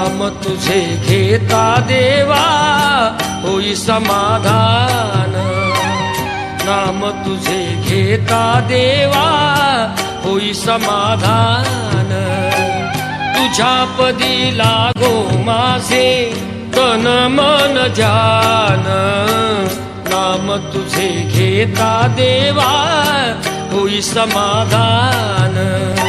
नाम तुझे घेता देवा होई समाधान. नाम तुझे घेता देवा होई समाधान. तुझ्या पदी लागो माझे तन मन जान. नाम तुझे घेता देवा होई समाधान.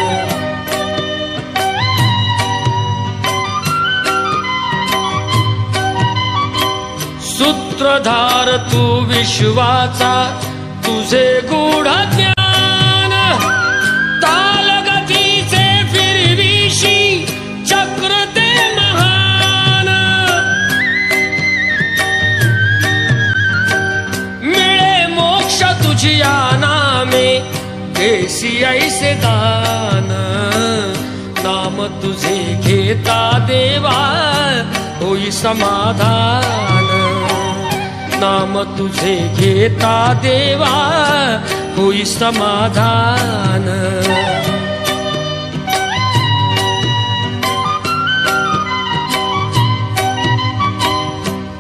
सूत्रधार तू विश्वाचा तुझे गुढ ज्ञान तालगतीचे फिरविशी चक्र ते महान. मिळे मोक्ष तुझी नामे देसी ऐसे दान. नाम तुझे घेता देवा होई समाधान. नाम तुझे घेता देवा होई समाधान.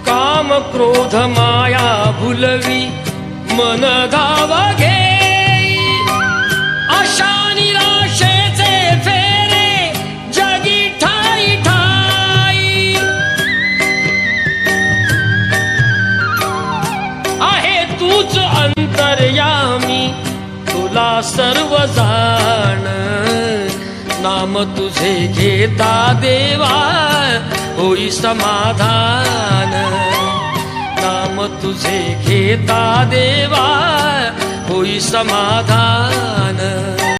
काम क्रोध माया भुलवी मन धावा सर्व जाण नाम तुझे घेता देवा होई समाधान. नाम तुझे घेता देवा होई समाधान.